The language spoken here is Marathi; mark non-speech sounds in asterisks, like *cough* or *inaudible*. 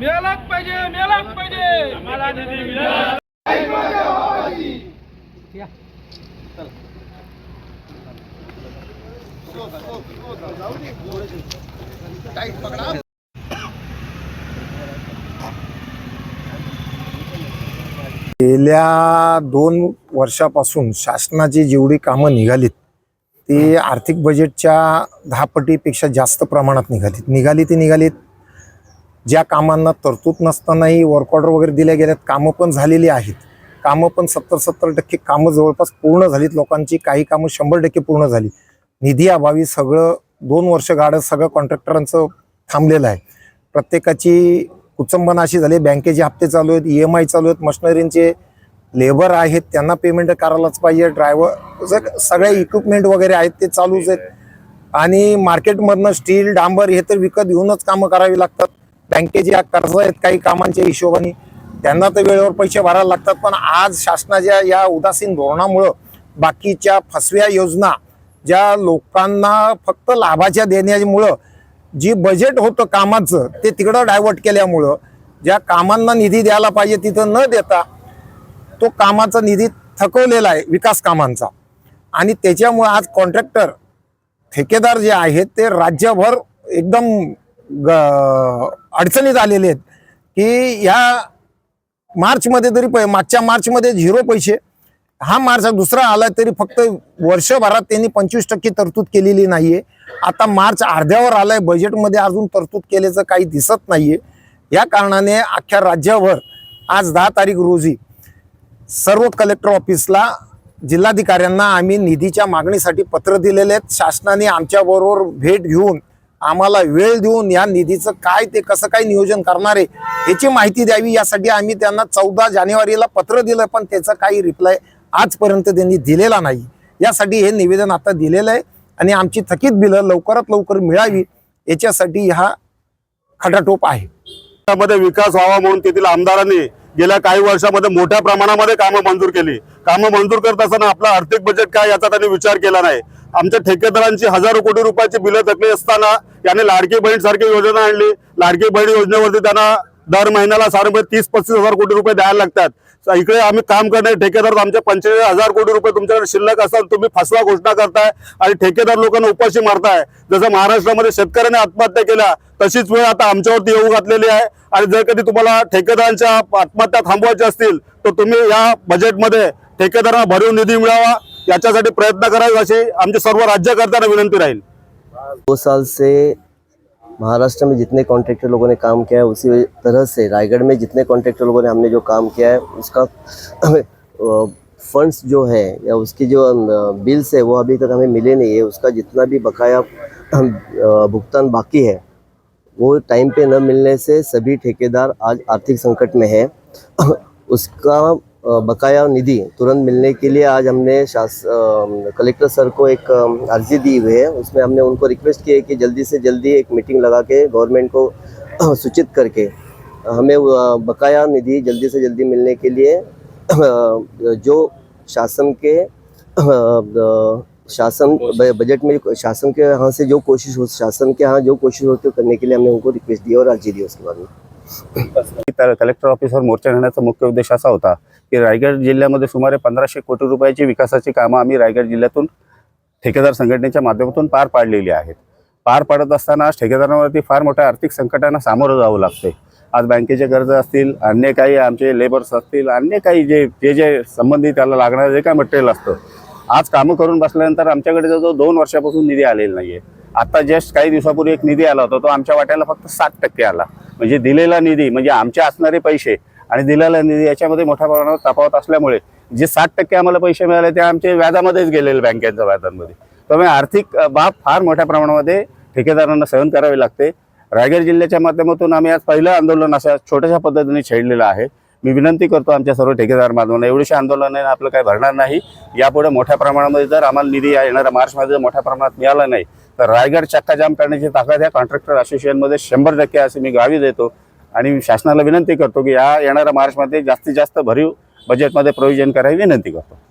मेलाच पाहिजे मेलाच पाहिजे. टाईट पकडा. गेल्या दोन वर्षापासून शासनाची जेवढी कामं निघालीत ती आर्थिक बजेटच्या दहा पटीपेक्षा जास्त प्रमाणात निघालीत. निघाली ती निघालीत. ज्या कामांना तरतूद नसतानाही वर्क ऑर्डर वगैरे दिल्या गेल्यात कामं पण झालेली आहेत. कामं पण सत्तर सत्तर टक्के कामं जवळपास पूर्ण झालीत. लोकांची काही कामं शंभर टक्के पूर्ण झाली. निधी अभावी सगळं दोन वर्ष गाडं सगळं कॉन्ट्रॅक्टरांचं थांबलेलं आहे. प्रत्येकाची कुचंबनाशी झाली बँकेचे हप्ते चालू आहेत ई एम आय चालू आहेत मशिनरींचे लेबर आहेत त्यांना पेमेंट करायलाच पाहिजे. ड्रायव्हर सगळे इक्विपमेंट वगैरे आहेत ते चालूच आहेत. आणि मार्केटमधनं स्टील डांबर हे तर विकत घेऊनच कामं करावी लागतात. बँकेचे कर्ज आहेत काही कामांच्या हिशोबाने त्यांना तर वेळेवर पैसे भरायला लागतात. पण आज शासनाच्या या उदासीन धोरणामुळं बाकीच्या फसव्या योजना ज्या लोकांना फक्त लाभाच्या देण्यामुळं जी बजेट होतं कामाचं ते तिकडं डायव्हर्ट केल्यामुळं ज्या कामांना निधी द्यायला पाहिजे तिथं न देता तो कामाचा निधी थकवलेला आहे विकास कामांचा. आणि त्याच्यामुळं आज कॉन्ट्रॅक्टर ठेकेदार जे आहेत ते राज्यभर एकदम ग- अडचणीत आलेले आहेत की ह्या मार्चमध्ये तरी पै मागच्या मार्चमध्ये झिरो पैसे हा मार्च दुसरा आला तरी फक्त वर्षभरात त्यांनी पंचवीस टक्के तरतूद केलेली नाही आहे आता मार्च अर्ध्यावर आलाय बजेटमध्ये अजून तरतूद केल्याचं काही दिसत नाहीये. या कारणाने अख्ख्या राज्याभर आज दहा तारीख रोजी सर्व कलेक्टर ऑफिसला जिल्हाधिकाऱ्यांना आम्ही निधीच्या मागणीसाठी पत्र दिलेले आहेत. शासनाने आमच्याबरोबर भेट घेऊन आम्हाला वेळ देऊन या निधीचं काय ते कसं काय नियोजन करणार आहे याची माहिती द्यावी. यासाठी आम्ही त्यांना चौदा जानेवारीला पत्र दिलं पण त्याचा काही रिप्लाय आजपर्यंत त्यांनी दिलेला नाही. यासाठी हे निवेदन आता दिलेलं आहे. आणि आमची थकीत बिलं लवकरात लवकर मिळावी याच्यासाठी हा खटाटोप आहे. त्यामध्ये विकास व्हावा म्हणून तेथील आमदारांनी गेल्या काही वर्षामध्ये मोठ्या प्रमाणामध्ये कामं मंजूर केली. कामं मंजूर करत असताना आपला आर्थिक बजेट काय याचा त्यांनी विचार केला नाही. आमच्या ठेकेदारांची हजारो कोटी रुपयाची बिलं थकली असताना याने लाडकी बहीण सारखी योजना आणली. लाडकी बहीण योजनेवरती त्यांना दर महिन्याला साधारण तीस पस्तीस हजार कोटी रुपये द्यायला लागतात. इकडे आम्ही काम करणारे ठेकेदार आमचे पंचेचाळीस हजार कोटी रुपये तुमच्याकडे शिल्लक असतात तुम्ही फसवा घोषणा करताय आणि ठेकेदार लोकांना उपाशी मारताय. जसं महाराष्ट्रामध्ये शेतकऱ्यांनी आत्महत्या केल्या तशीच वेळ आता आमच्यावरती येऊ घातलेली आहे. आणि जर कधी तुम्हाला ठेकेदारांच्या आत्महत्या थांबवायच्या असतील तर तुम्ही या बजेटमध्ये ठेकेदारांना भरीव निधी मिळावा. याच्यासाठी प्रयत्न करावे अशी आमच्या सर्व राज्यकर्त्यांना विनंती राहील. दो साल से महाराष्ट्र में जितने कॉन्ट्रैक्टर लोगों ने काम किया है, उसी तरह से रायगढ़ में जितने कॉन्ट्रैक्टर लोगों ने हमने जो काम किया है, उसका फंड्स जो है या उसकी जो बिल्स है, वो अभी तक हमें मिले नहीं है। उसका जितना भी बकाया भुगतान बाकी है, वो टाइम पे न मिलने से सभी ठेकेदार आज आर्थिक संकट में है। उसका बकाया निधि तुरंत मिलने के लिए आज हमने शास कलेक्टर सर को एक अर्जी दी हुई है। उसमें हमने उनको रिक्वेस्ट की है कि जल्दी से जल्दी एक मीटिंग लगा के गवर्नमेंट को *clears throat* सूचित करके हमें बकाया निधि जल्दी से जल्दी मिलने के लिए *clears throat* जो शासन के *clears throat* शासन बजट में शासन के यहाँ से जो कोशिश हो शासन के यहाँ जो कोशिश होती है करने के लिए हमने उनको रिक्वेस्ट दी और अर्जी दी उसके बाद में। त्या कलेक्टर ऑफिसवर मोर्चा नेण्याचा मुख्य उद्देश असा होता की रायगड जिल्ह्यामध्ये सुमारे पंधराशे कोटी रुपयाची विकासाची कामं आम्ही रायगड जिल्ह्यातून ठेकेदार संघटनेच्या माध्यमातून पार पाडलेली आहेत. पार पाडत असताना आज ठेकेदारांवरती फार मोठ्या आर्थिक संकटांना सामोरं जावं लागते आज बँकेचे कर्ज असतील अन्य काही आमचे लेबर्स असतील अन्य काही जे जे जे संबंधित त्याला लागणारं जे काय मटेरियल असतं आज कामं करून बसल्यानंतर आमच्याकडे जो दोन वर्षापासून निधी आलेला आहे आता जस्ट काही दिवसापूर्वी एक निधी आला होता तो आमच्या वाट्याला फक्त सात टक्के आला. म्हणजे दिलेला निधी म्हणजे आमचे असणारे पैसे आणि दिलेला निधी याच्यामध्ये मोठ्या प्रमाणावर तफावत असल्यामुळे जे साठ टक्के आम्हाला पैसे मिळाले ते आमचे व्याजामध्येच गेलेले बँकेच्या व्याजांमध्ये. त्यामुळे आर्थिक बाब फार मोठ्या प्रमाणामध्ये ठेकेदारांना सहन करावी लागते. रायगड जिल्ह्याच्या माध्यमातून आम्ही आज पहिलं आंदोलन अशा छोट्याशा पद्धतीने छेडलेलं आहे. मी विनंती करतो आमच्या सर्व ठेकेदार बांधवांना एवढीशा आंदोलनाने आपलं काही भरणार नाही. यापुढे मोठ्या प्रमाणामध्ये जर आम्हाला निधी येणारा येणाऱ्या मार्चमध्ये जर मोठ्या प्रमाणात मिळाला नाही तर रायगड चक्काजाम करण्याची ताकद या कॉन्ट्रॅक्टर असोसिएशनमध्ये शंभर टक्के असे मी गावी देतो. आणि शासनाला विनंती करतो की या येणाऱ्या मार्चमध्ये जास्तीत जास्त भरीव बजेटमध्ये प्रोव्हिजन करायला विनंती करतो.